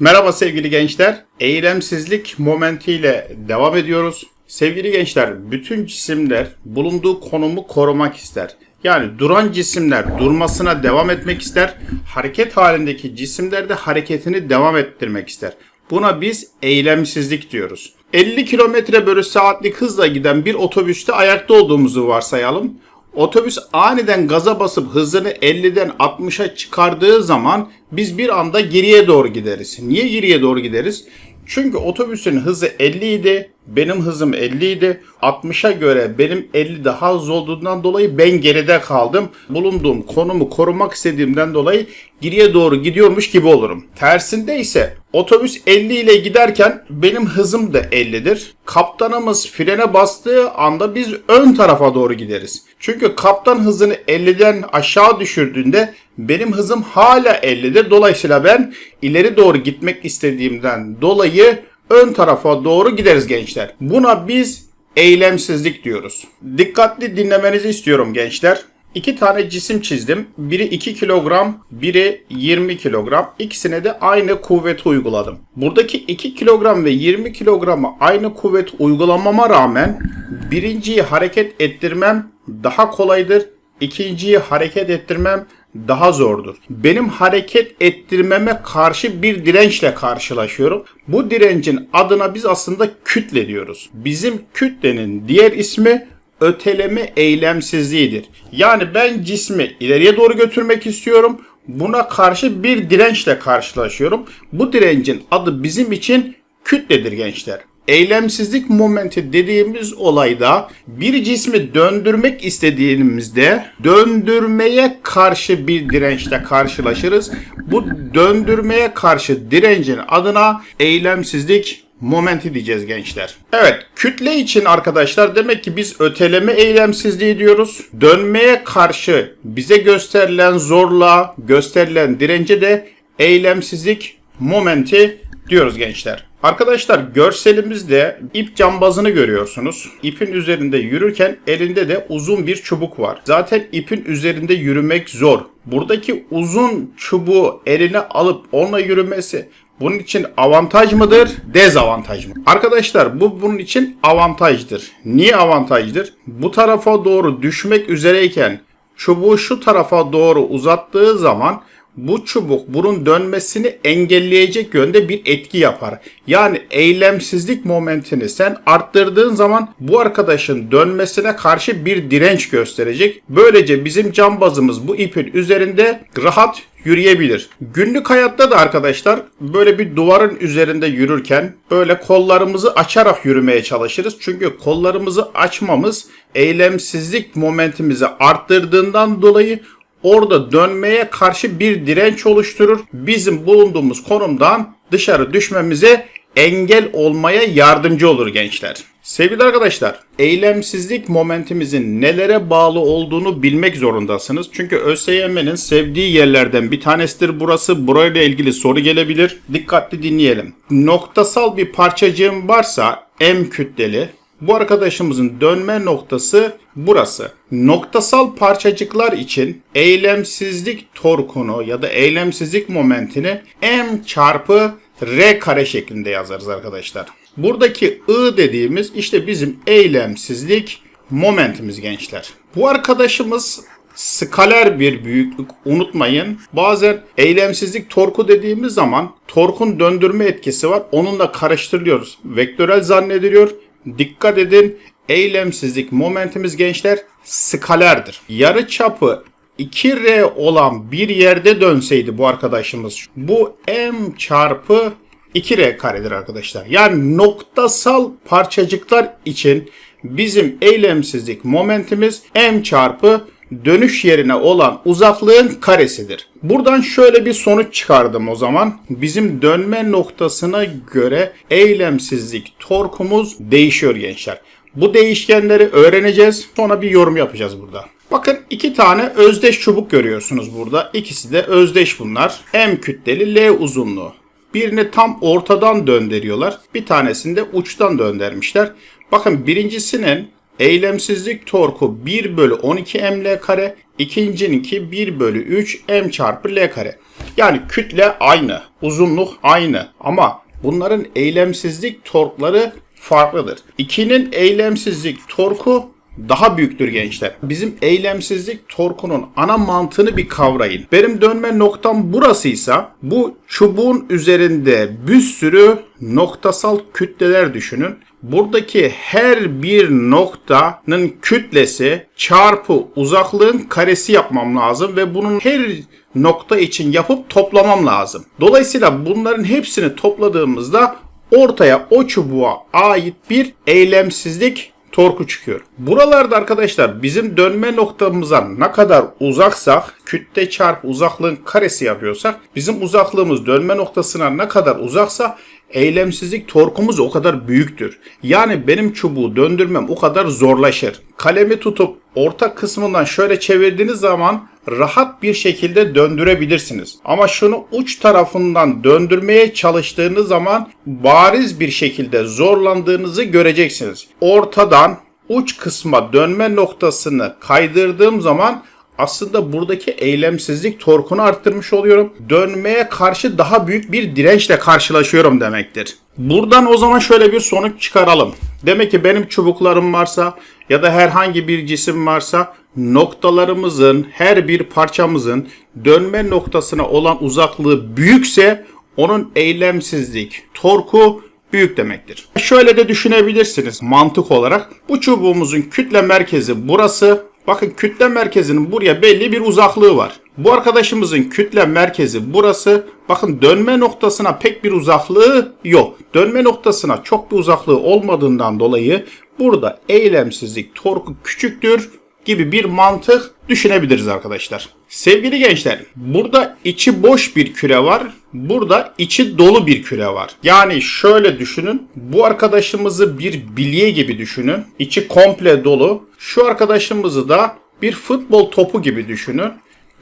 Merhaba sevgili gençler. Eylemsizlik momentiyle devam ediyoruz. Sevgili gençler, bütün cisimler bulunduğu konumu korumak ister. Yani duran cisimler durmasına devam etmek ister. Hareket halindeki cisimler de hareketini devam ettirmek ister. Buna biz eylemsizlik diyoruz. 50 km bölü saatlik hızla giden bir otobüste ayakta olduğumuzu varsayalım. Otobüs aniden gaza basıp hızını 50'den 60'a çıkardığı zaman biz bir anda geriye doğru gideriz. Niye geriye doğru gideriz? Çünkü otobüsün hızı 50 idi, benim hızım 50 idi. 60'a göre benim 50 daha az olduğundan dolayı ben geride kaldım. Bulunduğum konumu korumak istediğimden dolayı geriye doğru gidiyormuş gibi olurum. Tersinde ise otobüs 50 ile giderken benim hızım da 50'dir. Kaptanımız frene bastığı anda biz ön tarafa doğru gideriz. Çünkü kaptan hızını 50'den aşağı düşürdüğünde benim hızım hala 50'dir. Dolayısıyla ben ileri doğru gitmek istediğimden dolayı ön tarafa doğru gideriz gençler. Buna biz eylemsizlik diyoruz. Dikkatli dinlemenizi istiyorum gençler. İki tane cisim çizdim. Biri 2 kilogram, biri 20 kilogram. İkisine de aynı kuvveti uyguladım. Buradaki 2 kilogram ve 20 kilograma aynı kuvvet uygulamama rağmen birinciyi hareket ettirmem daha kolaydır. İkinciyi hareket ettirmem daha zordur. Benim hareket ettirmeme karşı bir dirençle karşılaşıyorum. Bu direncin adına biz aslında kütle diyoruz. Bizim kütlenin diğer ismi öteleme eylemsizliğidir. Yani ben cismi ileriye doğru götürmek istiyorum. Buna karşı bir dirençle karşılaşıyorum. Bu direncin adı bizim için kütledir gençler. Eylemsizlik momenti dediğimiz olayda bir cismi döndürmek istediğimizde döndürmeye karşı bir dirençle karşılaşırız. Bu döndürmeye karşı direncin adına eylemsizlik momenti diyeceğiz gençler. Evet kütle için arkadaşlar demek ki biz öteleme eylemsizliği diyoruz. Dönmeye karşı bize gösterilen zorluğa gösterilen dirence de eylemsizlik momenti diyoruz gençler. Arkadaşlar görselimizde ip cambazını görüyorsunuz. İpin üzerinde yürürken elinde de uzun bir çubuk var. Zaten ipin üzerinde yürümek zor. Buradaki uzun çubuğu eline alıp onunla yürümesi bunun için avantaj mıdır, dezavantaj mı? Arkadaşlar bu bunun için avantajdır. Niye avantajdır? Bu tarafa doğru düşmek üzereyken çubuğu şu tarafa doğru uzattığı zaman bu çubuk bunun dönmesini engelleyecek yönde bir etki yapar. Yani eylemsizlik momentini sen arttırdığın zaman bu arkadaşın dönmesine karşı bir direnç gösterecek. Böylece bizim cambazımız bu ipin üzerinde rahat yürüyebilir. Günlük hayatta da arkadaşlar böyle bir duvarın üzerinde yürürken böyle kollarımızı açarak yürümeye çalışırız. Çünkü kollarımızı açmamız eylemsizlik momentimizi arttırdığından dolayı orada dönmeye karşı bir direnç oluşturur. Bizim bulunduğumuz konumdan dışarı düşmemize engel olmaya yardımcı olur gençler. Sevgili arkadaşlar, eylemsizlik momentimizin nelere bağlı olduğunu bilmek zorundasınız. Çünkü ÖSYM'nin sevdiği yerlerden bir tanesidir burası. Burayla ilgili soru gelebilir. Dikkatli dinleyelim. Noktasal bir parçacığım varsa M kütleli, bu arkadaşımızın dönme noktası burası. Noktasal parçacıklar için eylemsizlik torkunu ya da eylemsizlik momentini M çarpı R kare şeklinde yazarız arkadaşlar. Buradaki I dediğimiz işte bizim eylemsizlik momentimiz gençler. Bu arkadaşımız skaler bir büyüklük unutmayın. Bazen eylemsizlik torku dediğimiz zaman torkun döndürme etkisi var. Onunla karıştırılıyoruz. Vektörel zannediliyor. Dikkat edin eylemsizlik momentimiz gençler skalerdir. Yarı çapı 2R olan bir yerde dönseydi bu arkadaşımız bu M çarpı 2R karedir arkadaşlar. Yani noktasal parçacıklar için bizim eylemsizlik momentimiz M çarpı dönüş yerine olan uzaklığın karesidir. Buradan şöyle bir sonuç çıkardım o zaman. Bizim dönme noktasına göre eylemsizlik torkumuz değişiyor gençler. Bu değişkenleri öğreneceğiz. Sonra bir yorum yapacağız burada. Bakın iki tane özdeş çubuk görüyorsunuz burada. İkisi de özdeş bunlar. M kütleli L uzunluğu. Birini tam ortadan döndürüyorlar. Bir tanesini de uçtan döndürmüşler. Bakın birincisinin eylemsizlik torku 1 bölü 12 ml kare. İkincininki 1 bölü 3 m çarpı l kare. Yani kütle aynı, uzunluk aynı ama bunların eylemsizlik torkları farklıdır. 2'nin eylemsizlik torku daha büyüktür gençler. Bizim eylemsizlik torkunun ana mantığını bir kavrayın. Benim dönme noktam burasıysa bu çubuğun üzerinde bir sürü noktasal kütleler düşünün. Buradaki her bir noktanın kütlesi çarpı uzaklığın karesi yapmam lazım ve bunun her nokta için yapıp toplamam lazım. Dolayısıyla bunların hepsini topladığımızda ortaya o çubuğa ait bir eylemsizlik torku çıkıyor. Buralarda arkadaşlar bizim dönme noktamıza ne kadar uzaksak kütle çarpı uzaklığın karesi yapıyorsak bizim uzaklığımız dönme noktasına ne kadar uzaksa eylemsizlik torkumuz o kadar büyüktür. Yani benim çubuğu döndürmem o kadar zorlaşır. Kalemi tutup orta kısmından şöyle çevirdiğiniz zaman rahat bir şekilde döndürebilirsiniz. Ama şunu uç tarafından döndürmeye çalıştığınız zaman bariz bir şekilde zorlandığınızı göreceksiniz. Ortadan uç kısma dönme noktasını kaydırdığım zaman aslında buradaki eylemsizlik torkunu arttırmış oluyorum. Dönmeye karşı daha büyük bir dirençle karşılaşıyorum demektir. Buradan o zaman şöyle bir sonuç çıkaralım. Demek ki benim çubuklarım varsa ya da herhangi bir cisim varsa noktalarımızın her bir parçamızın dönme noktasına olan uzaklığı büyükse onun eylemsizlik torku büyük demektir. Şöyle de düşünebilirsiniz mantık olarak. Bu çubuğumuzun kütle merkezi burası. Bakın kütle merkezinin buraya belli bir uzaklığı var. Bu arkadaşımızın kütle merkezi burası. Bakın dönme noktasına pek bir uzaklığı yok. Dönme noktasına çok bir uzaklığı olmadığından dolayı burada eylemsizlik torku küçüktür gibi bir mantık düşünebiliriz arkadaşlar. Sevgili gençler, burada içi boş bir küre var. Burada içi dolu bir küre var. Yani şöyle düşünün. Bu arkadaşımızı bir bilye gibi düşünün. İçi komple dolu. Şu arkadaşımızı da bir futbol topu gibi düşünün.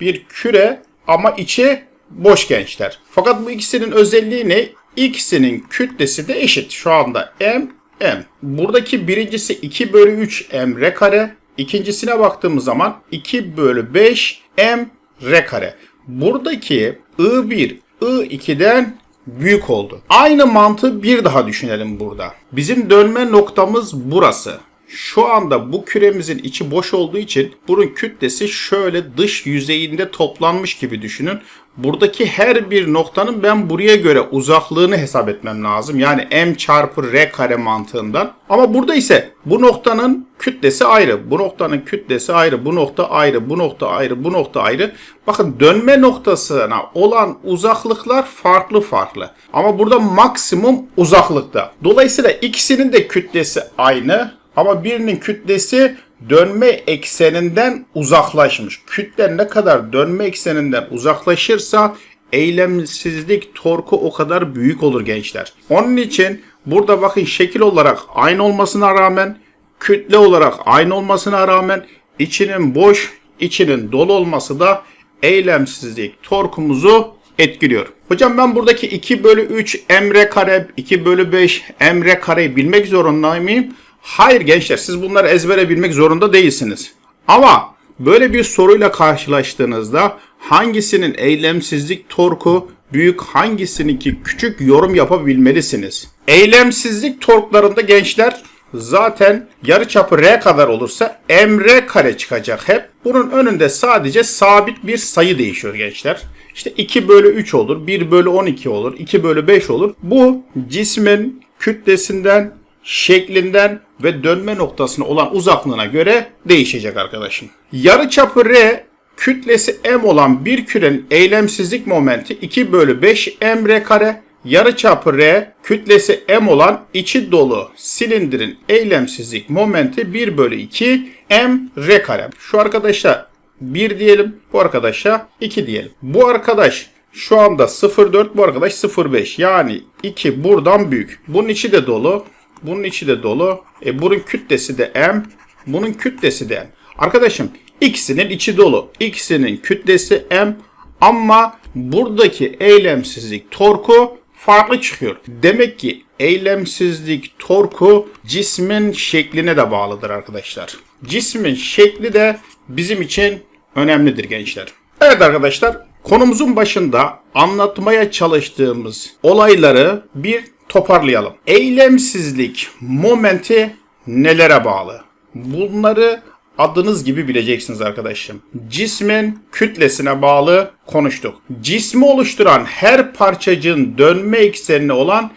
Bir küre ama içi boş gençler. Fakat bu ikisinin özelliği ne? İkisinin kütlesi de eşit. Şu anda m, m. Buradaki birincisi 2 bölü 3 m r kare. İkincisine baktığımız zaman 2 bölü 5 m r kare. Buradaki I1, I2'den büyük oldu. Aynı mantığı bir daha düşünelim burada. Bizim dönme noktamız burası. Şu anda bu küremizin içi boş olduğu için bunun kütlesi şöyle dış yüzeyinde toplanmış gibi düşünün. Buradaki her bir noktanın ben buraya göre uzaklığını hesap etmem lazım. Yani m çarpı r kare mantığından. Ama burada ise bu noktanın kütlesi ayrı. Bu noktanın kütlesi ayrı. Bu nokta ayrı. Bu nokta ayrı. Bu nokta ayrı. Bakın dönme noktasına olan uzaklıklar farklı farklı. Ama burada maksimum uzaklıkta. Dolayısıyla ikisinin de kütlesi aynı. Ama birinin kütlesi dönme ekseninden uzaklaşmış. Kütle ne kadar dönme ekseninden uzaklaşırsa eylemsizlik torku o kadar büyük olur gençler. Onun için burada bakın şekil olarak aynı olmasına rağmen kütle olarak aynı olmasına rağmen içinin boş, içinin dolu olması da eylemsizlik torkumuzu etkiliyor. Hocam ben buradaki 2 bölü 3 emre kare, 2 bölü 5 emre kareyi bilmek zorunda mıyım? Hayır gençler siz bunları ezbere bilmek zorunda değilsiniz. Ama böyle bir soruyla karşılaştığınızda hangisinin eylemsizlik torku büyük hangisininki küçük yorum yapabilmelisiniz. Eylemsizlik torklarında gençler zaten yarıçapı r kadar olursa mr kare çıkacak hep. Bunun önünde sadece sabit bir sayı değişiyor gençler. İşte 2 bölü 3 olur, 1 bölü 12 olur, 2 bölü 5 olur. Bu cismin kütlesinden şeklinden ve dönme noktasına olan uzaklığına göre değişecek arkadaşım. Yarıçapı R kütlesi m olan bir kürenin eylemsizlik momenti 2 bölü 5 m r kare. Yarıçapı R kütlesi m olan içi dolu silindirin eylemsizlik momenti 1 bölü 2 m r kare. Şu arkadaşa 1 diyelim, bu arkadaşa 2 diyelim. Bu arkadaş şu anda 0.4 bu arkadaş 0.5 yani 2 buradan büyük. Bunun içi de dolu. Bunun içi de dolu. E, bunun kütlesi de M. Bunun kütlesi de M. Arkadaşım ikisinin içi dolu. İkisinin kütlesi M. Ama buradaki eylemsizlik torku farklı çıkıyor. Demek ki eylemsizlik torku cismin şekline de bağlıdır arkadaşlar. Cismin şekli de bizim için önemlidir gençler. Evet arkadaşlar konumuzun başında anlatmaya çalıştığımız olayları bir toparlayalım. Eylemsizlik momenti nelere bağlı? Bunları adınız gibi bileceksiniz arkadaşım. Cismin kütlesine bağlı konuştuk. Cismi oluşturan her parçacığın dönme eksenine olan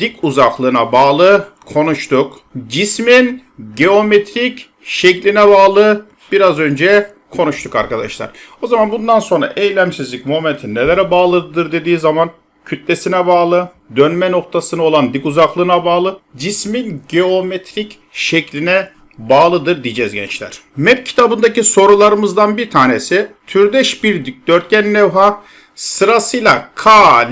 dik uzaklığına bağlı konuştuk. Cismin geometrik şekline bağlı biraz önce konuştuk arkadaşlar. O zaman bundan sonra eylemsizlik momenti nelere bağlıdır dediği zaman kütlesine bağlı, dönme noktasına olan dik uzaklığına bağlı, cismin geometrik şekline bağlıdır diyeceğiz gençler. MEP kitabındaki sorularımızdan bir tanesi türdeş bir dikdörtgen levha sırasıyla K,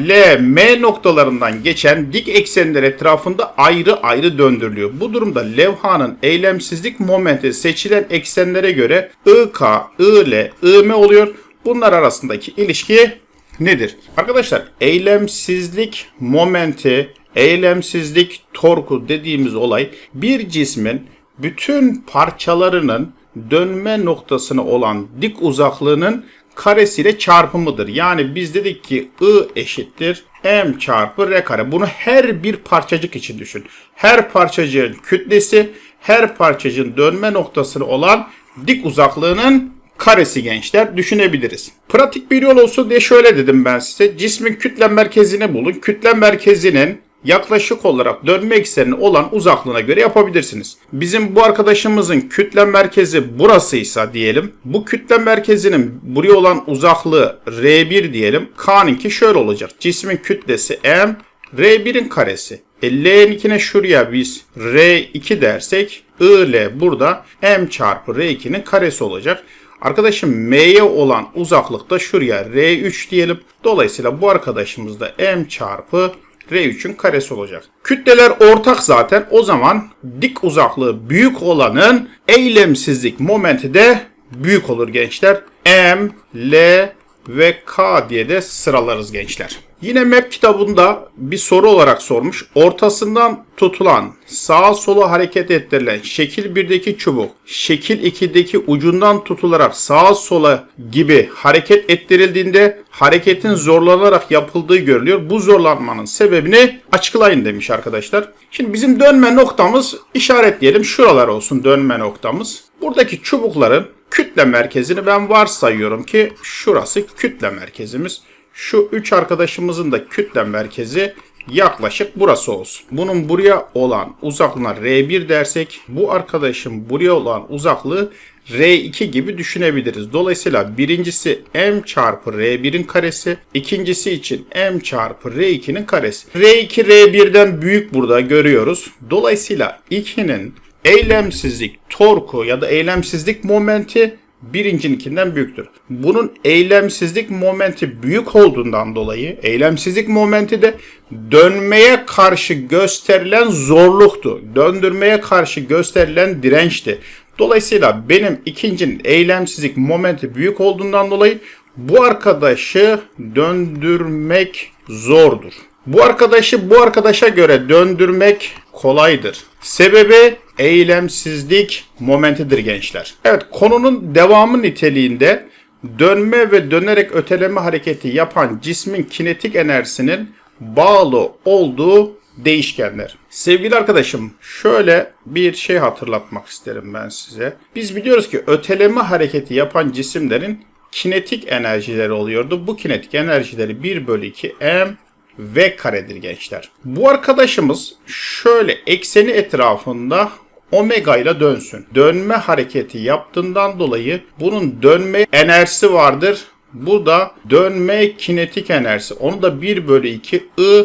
L, M noktalarından geçen dik eksenler etrafında ayrı ayrı döndürülüyor. Bu durumda levhanın eylemsizlik momenti seçilen eksenlere göre IK, IL, IM oluyor. Bunlar arasındaki ilişki nedir? Arkadaşlar eylemsizlik momenti, eylemsizlik torku dediğimiz olay bir cismin bütün parçalarının dönme noktasına olan dik uzaklığının karesiyle çarpımıdır. Yani biz dedik ki I eşittir M çarpı R kare. Bunu her bir parçacık için düşün. Her parçacığın kütlesi her parçacığın dönme noktasına olan dik uzaklığının karesi gençler düşünebiliriz. Pratik bir yol olsun diye şöyle dedim ben size. Cismin kütle merkezini bulun. Kütle merkezinin yaklaşık olarak dönme eksenine olan uzaklığına göre yapabilirsiniz. Bizim bu arkadaşımızın kütle merkezi burasıysa diyelim. Bu kütle merkezinin buraya olan uzaklığı R1 diyelim. K'ninki şöyle olacak. Cismin kütlesi M, R1'in karesi. E, L'ninkine şuraya biz R2 dersek IL burada M çarpı R2'nin karesi olacak. Arkadaşım M'ye olan uzaklıkta şuraya R3 diyelim. Dolayısıyla bu arkadaşımız da M çarpı R3'ün karesi olacak. Kütleler ortak zaten. O zaman dik uzaklığı büyük olanın eylemsizlik momenti de büyük olur gençler. M, L ve K diye de sıralarız gençler. Yine map kitabında bir soru olarak sormuş. Ortasından tutulan, sağa sola hareket ettirilen şekil 1'deki çubuk, şekil 2'deki ucundan tutularak sağa sola gibi hareket ettirildiğinde hareketin zorlanarak yapıldığı görülüyor. Bu zorlanmanın sebebini açıklayın demiş arkadaşlar. Şimdi bizim dönme noktamız işaretleyelim. Şuralar olsun dönme noktamız. Buradaki çubukların kütle merkezini ben varsayıyorum ki şurası kütle merkezimiz. Şu üç arkadaşımızın da kütle merkezi yaklaşık burası olsun. Bunun buraya olan uzaklığına R1 dersek bu arkadaşın buraya olan uzaklığı R2 gibi düşünebiliriz. Dolayısıyla birincisi M çarpı R1'in karesi, ikincisi için M çarpı R2'nin karesi. R2 R1'den büyük burada görüyoruz. Dolayısıyla 2'nin eylemsizlik torku ya da eylemsizlik momenti birincinkinden büyüktür. Bunun eylemsizlik momenti büyük olduğundan dolayı eylemsizlik momenti de dönmeye karşı gösterilen zorluktu. Döndürmeye karşı gösterilen dirençti. Dolayısıyla benim ikincinin eylemsizlik momenti büyük olduğundan dolayı bu arkadaşı döndürmek zordur. Bu arkadaşı bu arkadaşa göre döndürmek kolaydır. Sebebi eylemsizlik momentidir gençler. Evet konunun devamı niteliğinde dönme ve dönerek öteleme hareketi yapan cismin kinetik enerjisinin bağlı olduğu değişkenler. Sevgili arkadaşım şöyle bir şey hatırlatmak isterim ben size. Biz biliyoruz ki öteleme hareketi yapan cisimlerin kinetik enerjileri oluyordu. Bu kinetik enerjileri 1 bölü 2 m v karedir gençler. Bu arkadaşımız şöyle ekseni etrafında omega ile dönsün. Dönme hareketi yaptığından dolayı bunun dönme enerjisi vardır. Bu da dönme kinetik enerjisi. Onu da 1 bölü 2 I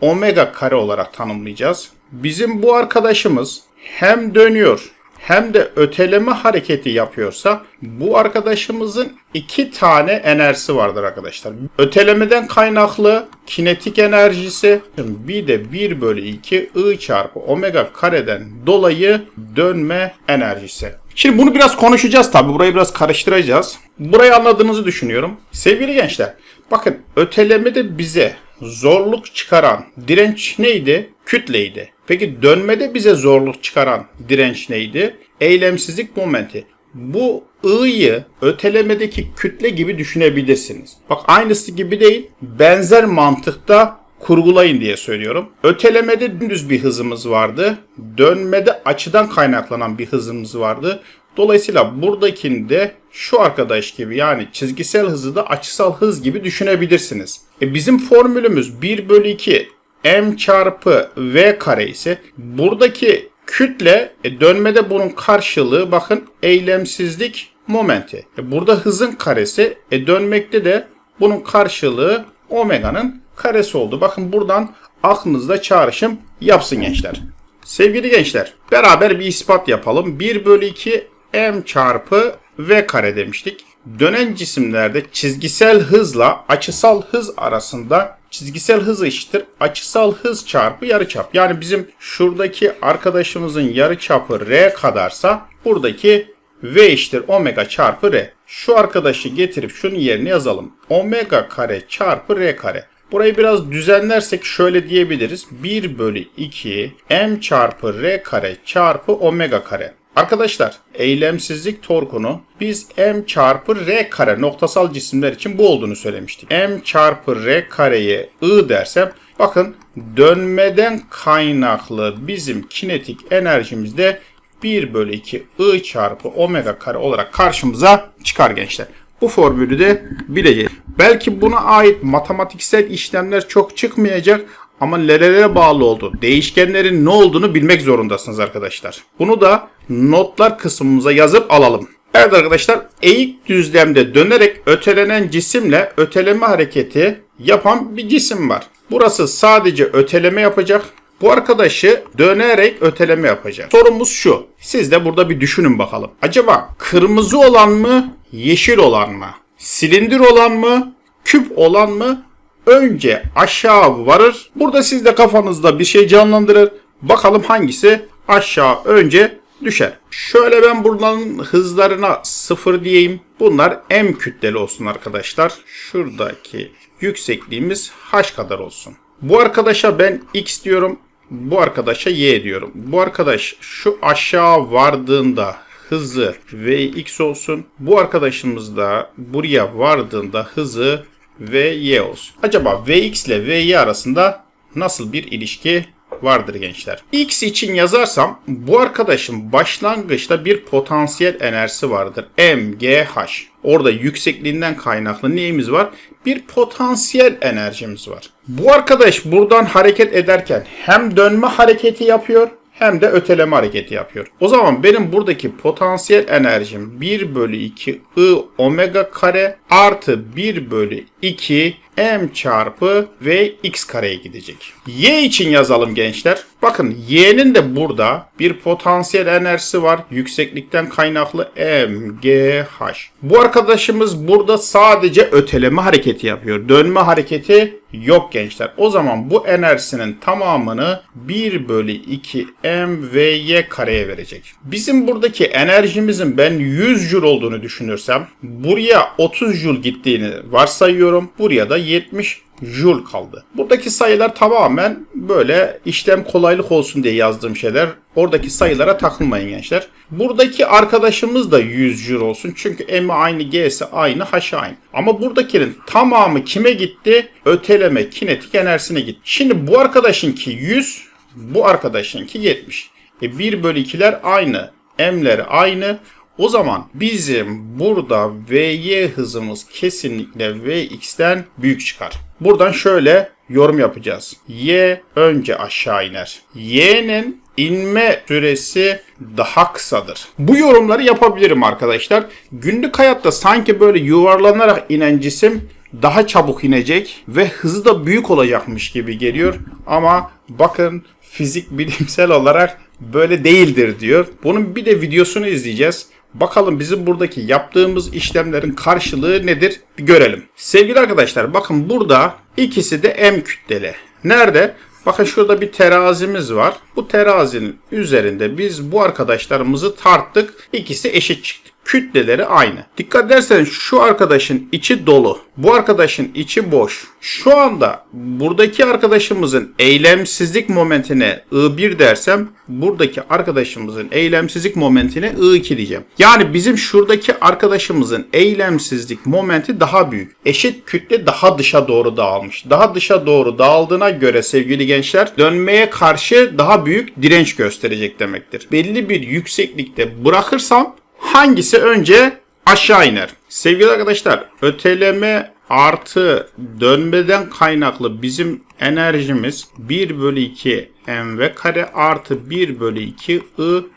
omega kare olarak tanımlayacağız. Bizim bu arkadaşımız hem dönüyor hem de öteleme hareketi yapıyorsa bu arkadaşımızın iki tane enerjisi vardır arkadaşlar. Ötelemeden kaynaklı kinetik enerjisi bir de 1 bölü 2 I çarpı omega kareden dolayı dönme enerjisi. Şimdi bunu biraz konuşacağız tabi. Burayı biraz karıştıracağız. Burayı anladığınızı düşünüyorum. Sevgili gençler bakın ötelemede bize zorluk çıkaran direnç neydi? Kütleydi. Peki dönmede bize zorluk çıkaran direnç neydi? Eylemsizlik momenti. Bu I'yı ötelemedeki kütle gibi düşünebilirsiniz. Bak aynısı gibi değil, benzer mantıkta kurgulayın diye söylüyorum. Ötelemede dümdüz bir hızımız vardı. Dönmede açıdan kaynaklanan bir hızımız vardı. Dolayısıyla buradakinde şu arkadaş gibi yani çizgisel hızı da açısal hız gibi düşünebilirsiniz. E bizim formülümüz 1 bölü 2 m çarpı v kare ise buradaki kütle e, dönmede bunun karşılığı bakın eylemsizlik momenti. E, burada hızın karesi e, dönmekte de bunun karşılığı omega'nın karesi oldu. Bakın buradan aklınızda çağrışım yapsın gençler. Sevgili gençler beraber bir ispat yapalım. 1 bölü 2 m çarpı v kare demiştik. Dönen cisimlerde çizgisel hızla açısal hız arasında çizgisel hız eşittir açısal hız çarpı yarıçap. Yani bizim şuradaki arkadaşımızın yarıçapı r kadarsa buradaki v eşittir omega çarpı r. Şu arkadaşı getirip şunun yerine yazalım. Omega kare çarpı r kare. Burayı biraz düzenlersek şöyle diyebiliriz. 1 bölü 2 m çarpı r kare çarpı omega kare. Arkadaşlar eylemsizlik torkunu biz m çarpı r kare noktasal cisimler için bu olduğunu söylemiştik. m çarpı r kareye i dersem bakın dönmeden kaynaklı bizim kinetik enerjimizde 1 bölü 2 i çarpı omega kare olarak karşımıza çıkar gençler. Bu formülü de bileceğiz. Belki buna ait matematiksel işlemler çok çıkmayacak ama nerelere bağlı oldu, değişkenlerin ne olduğunu bilmek zorundasınız arkadaşlar. Bunu da notlar kısmımıza yazıp alalım. Evet arkadaşlar eğik düzlemde dönerek ötelenen cisimle öteleme hareketi yapan bir cisim var. Burası sadece öteleme yapacak. Bu arkadaşı dönerek öteleme yapacak. Sorumuz şu. Siz de burada bir düşünün bakalım. Acaba kırmızı olan mı, yeşil olan mı? Silindir olan mı, küp olan mı? Önce aşağı varır. Burada siz de kafanızda bir şey canlandırır. Bakalım hangisi aşağı önce düşer. Şöyle ben buradan hızlarına sıfır diyeyim. Bunlar m kütleli olsun arkadaşlar. Şuradaki yüksekliğimiz h kadar olsun. Bu arkadaşa ben x diyorum. Bu arkadaşa y diyorum. Bu arkadaş şu aşağı vardığında hızı vx olsun. Bu arkadaşımız da buraya vardığında hızı vy olsun. Acaba vx ile vy arasında nasıl bir ilişki vardır gençler. X için yazarsam bu arkadaşın başlangıçta bir potansiyel enerjisi vardır. MGH. Orada yüksekliğinden kaynaklı neyimiz var? Bir potansiyel enerjimiz var. Bu arkadaş buradan hareket ederken hem dönme hareketi yapıyor hem de öteleme hareketi yapıyor. O zaman benim buradaki potansiyel enerjim 1 bölü 2 I omega kare artı 1 bölü 2 m çarpı v x kareye gidecek. Y için yazalım gençler. Bakın y'nin de burada bir potansiyel enerjisi var. Yükseklikten kaynaklı mgh. Bu arkadaşımız burada sadece öteleme hareketi yapıyor. Dönme hareketi yok gençler. O zaman bu enerjisinin tamamını 1 bölü 2 mvy kareye verecek. Bizim buradaki enerjimizin ben 100 joule olduğunu düşünürsem buraya 30 joule gittiğini varsayıyorum. Buraya da 70 joule kaldı. Buradaki sayılar tamamen böyle işlem kolaylık olsun diye yazdığım şeyler. Oradaki sayılara takılmayın gençler. Buradaki arkadaşımız da 100 joule olsun. Çünkü M aynı G'si aynı H aynı. Ama buradakinin tamamı kime gitti? Öteleme kinetik enerjisine gitti. Şimdi bu arkadaşınki 100, bu arkadaşınki 70. E 1 bölü 2'ler aynı. M'leri aynı. O zaman bizim burada Vy hızımız kesinlikle Vx'ten büyük çıkar. Buradan şöyle yorum yapacağız. Y önce aşağı iner. Y'nin inme süresi daha kısadır. Bu yorumları yapabilirim arkadaşlar. Günlük hayatta sanki böyle yuvarlanarak inen cisim daha çabuk inecek ve hızı da büyük olacakmış gibi geliyor. Ama bakın fizik bilimsel olarak böyle değildir diyor. Bunun bir de videosunu izleyeceğiz. Bakalım bizim buradaki yaptığımız işlemlerin karşılığı nedir bir görelim. Sevgili arkadaşlar bakın burada ikisi de M kütleli. Nerede? Bakın şurada bir terazimiz var. Bu terazinin üzerinde biz bu arkadaşlarımızı tarttık. İkisi eşit çıktı. Kütleleri aynı. Dikkat ederseniz şu arkadaşın içi dolu. Bu arkadaşın içi boş. Şu anda buradaki arkadaşımızın eylemsizlik momentine I1 dersem buradaki arkadaşımızın eylemsizlik momentine I2 diyeceğim. Yani bizim şuradaki arkadaşımızın eylemsizlik momenti daha büyük. Eşit kütle daha dışa doğru dağılmış. Daha dışa doğru dağıldığına göre sevgili gençler dönmeye karşı daha büyük direnç gösterecek demektir. Belli bir yükseklikte bırakırsam hangisi önce aşağı iner? Sevgili arkadaşlar öteleme artı dönmeden kaynaklı bizim enerjimiz 1 bölü 2 mv kare artı 1 bölü 2 i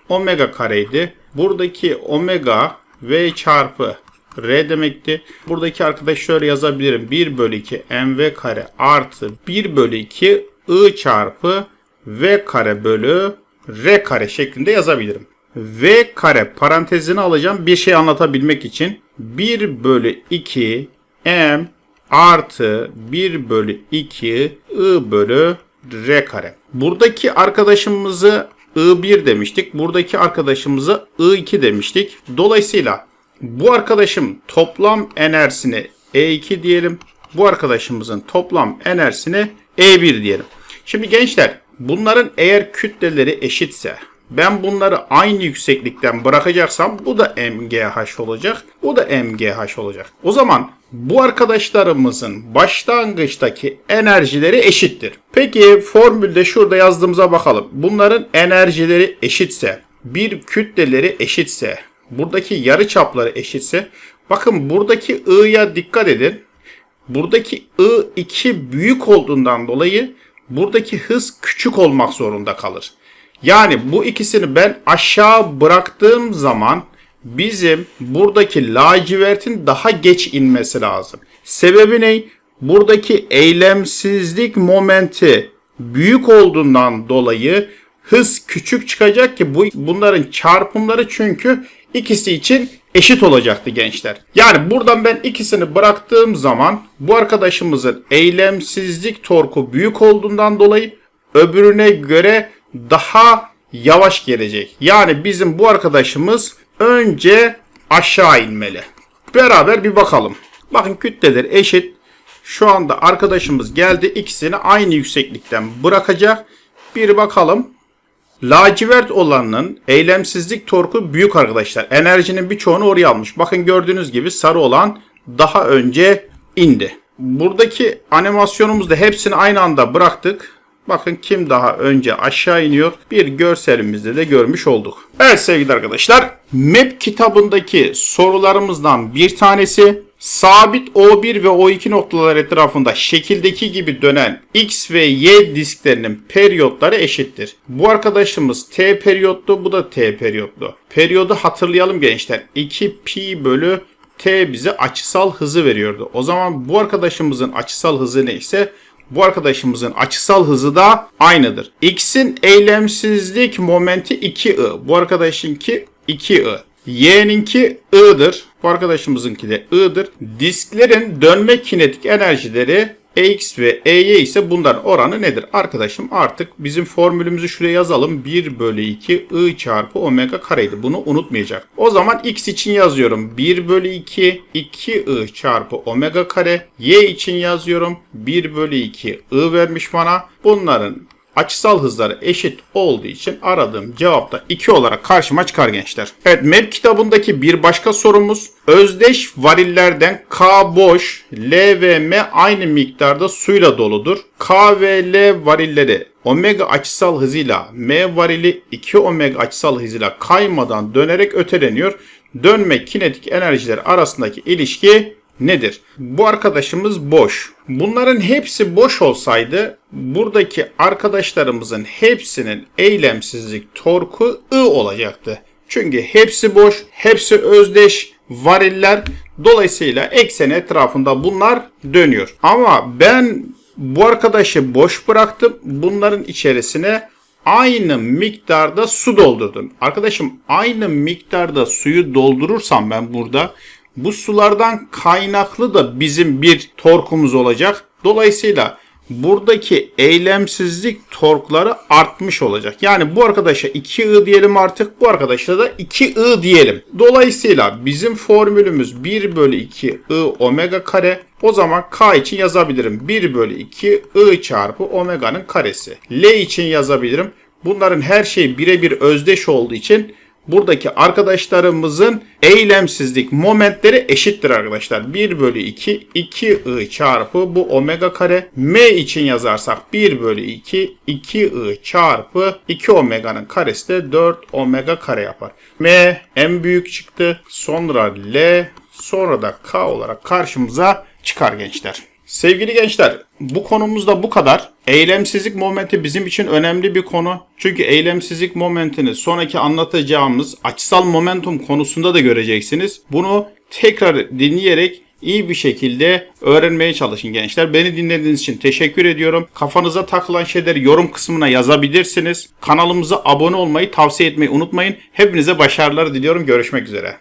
omega kareydi. Buradaki omega v çarpı r demekti. Buradaki arkadaş şöyle yazabilirim. 1 bölü 2 mv kare artı 1 bölü 2 i çarpı v kare bölü r kare şeklinde yazabilirim. V kare parantezini alacağım bir şey anlatabilmek için. 1 bölü 2 m artı 1 bölü 2 i bölü r kare. Buradaki arkadaşımızı I1 demiştik. Buradaki arkadaşımızı I2 demiştik. Dolayısıyla bu arkadaşım toplam enerjisini E2 diyelim. Bu arkadaşımızın toplam enerjisini E1 diyelim. Şimdi gençler bunların eğer kütleleri eşitse ben bunları aynı yükseklikten bırakacaksam bu da MGH olacak. Bu da MGH olacak. O zaman bu arkadaşlarımızın başlangıçtaki enerjileri eşittir. Peki formülde şurada yazdığımıza bakalım. Bunların enerjileri eşitse, bir kütleleri eşitse, buradaki yarı çapları eşitse, bakın buradaki I'ya dikkat edin. Buradaki I2 büyük olduğundan dolayı buradaki hız küçük olmak zorunda kalır. Yani bu ikisini ben aşağı bıraktığım zaman bizim buradaki lacivertin daha geç inmesi lazım. Sebebi ne? Buradaki eylemsizlik momenti büyük olduğundan dolayı hız küçük çıkacak ki bu bunların çarpımları çünkü ikisi için eşit olacaktı gençler. Yani buradan ben ikisini bıraktığım zaman bu arkadaşımızın eylemsizlik torku büyük olduğundan dolayı öbürüne göre daha yavaş gelecek. Yani bizim bu arkadaşımız önce aşağı inmeli. Beraber bir bakalım. Bakın kütleler eşit. Şu anda arkadaşımız geldi. İkisini aynı yükseklikten bırakacak. Bir bakalım. Lacivert olanın eylemsizlik torku büyük arkadaşlar. Enerjinin birçoğunu oraya almış. Bakın gördüğünüz gibi sarı olan daha önce indi. Buradaki animasyonumuzda hepsini aynı anda bıraktık. Bakın kim daha önce aşağı iniyor. Bir görselimizde de görmüş olduk. Evet sevgili arkadaşlar. MEP kitabındaki sorularımızdan bir tanesi sabit O1 ve O2 noktalar etrafında şekildeki gibi dönen X ve Y disklerinin periyotları eşittir. Bu arkadaşımız T periyotlu, bu da T periyotlu. Periyodu hatırlayalım gençler. 2 pi bölü T bize açısal hızı veriyordu. O zaman bu arkadaşımızın açısal hızı neyse bu arkadaşımızın açısal hızı da aynıdır. X'in eylemsizlik momenti 2I. Bu arkadaşınki 2I. Y'ninki I'dır. Bu arkadaşımızınki de I'dır. Disklerin dönme kinetik enerjileri EX ve EY ise bunların oranı nedir? Arkadaşım artık bizim formülümüzü şuraya yazalım. 1 bölü 2 I çarpı omega kareydi. Bunu unutmayacak. O zaman X için yazıyorum. 1 bölü 2 2 I çarpı omega kare. Y için yazıyorum. 1 bölü 2 I vermiş bana. Bunların açısal hızları eşit olduğu için aradığım cevap da 2 olarak karşıma çıkar gençler. Evet MEP kitabındaki bir başka sorumuz özdeş varillerden K boş, L ve M aynı miktarda suyla doludur. K ve L varilleri omega açısal hızıyla M varili 2 omega açısal hızıyla kaymadan dönerek öteleniyor. Dönme kinetik enerjiler arasındaki ilişki nedir? Bu arkadaşımız boş. Bunların hepsi boş olsaydı buradaki arkadaşlarımızın hepsinin eylemsizlik torku I olacaktı. Çünkü hepsi boş, hepsi özdeş variller. Dolayısıyla eksen etrafında bunlar dönüyor. Ama ben bu arkadaşı boş bıraktım. Bunların içerisine aynı miktarda su doldurdum. Arkadaşım aynı miktarda suyu doldurursam ben burada bu sulardan kaynaklı da bizim bir torkumuz olacak. Dolayısıyla buradaki eylemsizlik torkları artmış olacak. Yani bu arkadaşa 2I diyelim artık. Bu arkadaşa da 2I diyelim. Dolayısıyla bizim formülümüz 1 bölü 2 I omega kare. O zaman K için yazabilirim. 1 bölü 2 I çarpı omega'nın karesi. L için yazabilirim. Bunların her şeyi birebir özdeş olduğu için buradaki arkadaşlarımızın eylemsizlik momentleri eşittir arkadaşlar. 1 bölü 2 2i çarpı bu omega kare. M için yazarsak 1 bölü 2 2i çarpı 2 omega'nın karesi de 4 omega kare yapar. M en büyük çıktı. Sonra L sonra da K olarak karşımıza çıkar gençler. Sevgili gençler, bu konumuzda bu kadar. Eylemsizlik momenti bizim için önemli bir konu. Çünkü eylemsizlik momentini sonraki anlatacağımız açısal momentum konusunda da göreceksiniz. Bunu tekrar dinleyerek iyi bir şekilde öğrenmeye çalışın gençler. Beni dinlediğiniz için teşekkür ediyorum. Kafanıza takılan şeyleri yorum kısmına yazabilirsiniz. Kanalımıza abone olmayı tavsiye etmeyi unutmayın. Hepinize başarılar diliyorum. Görüşmek üzere.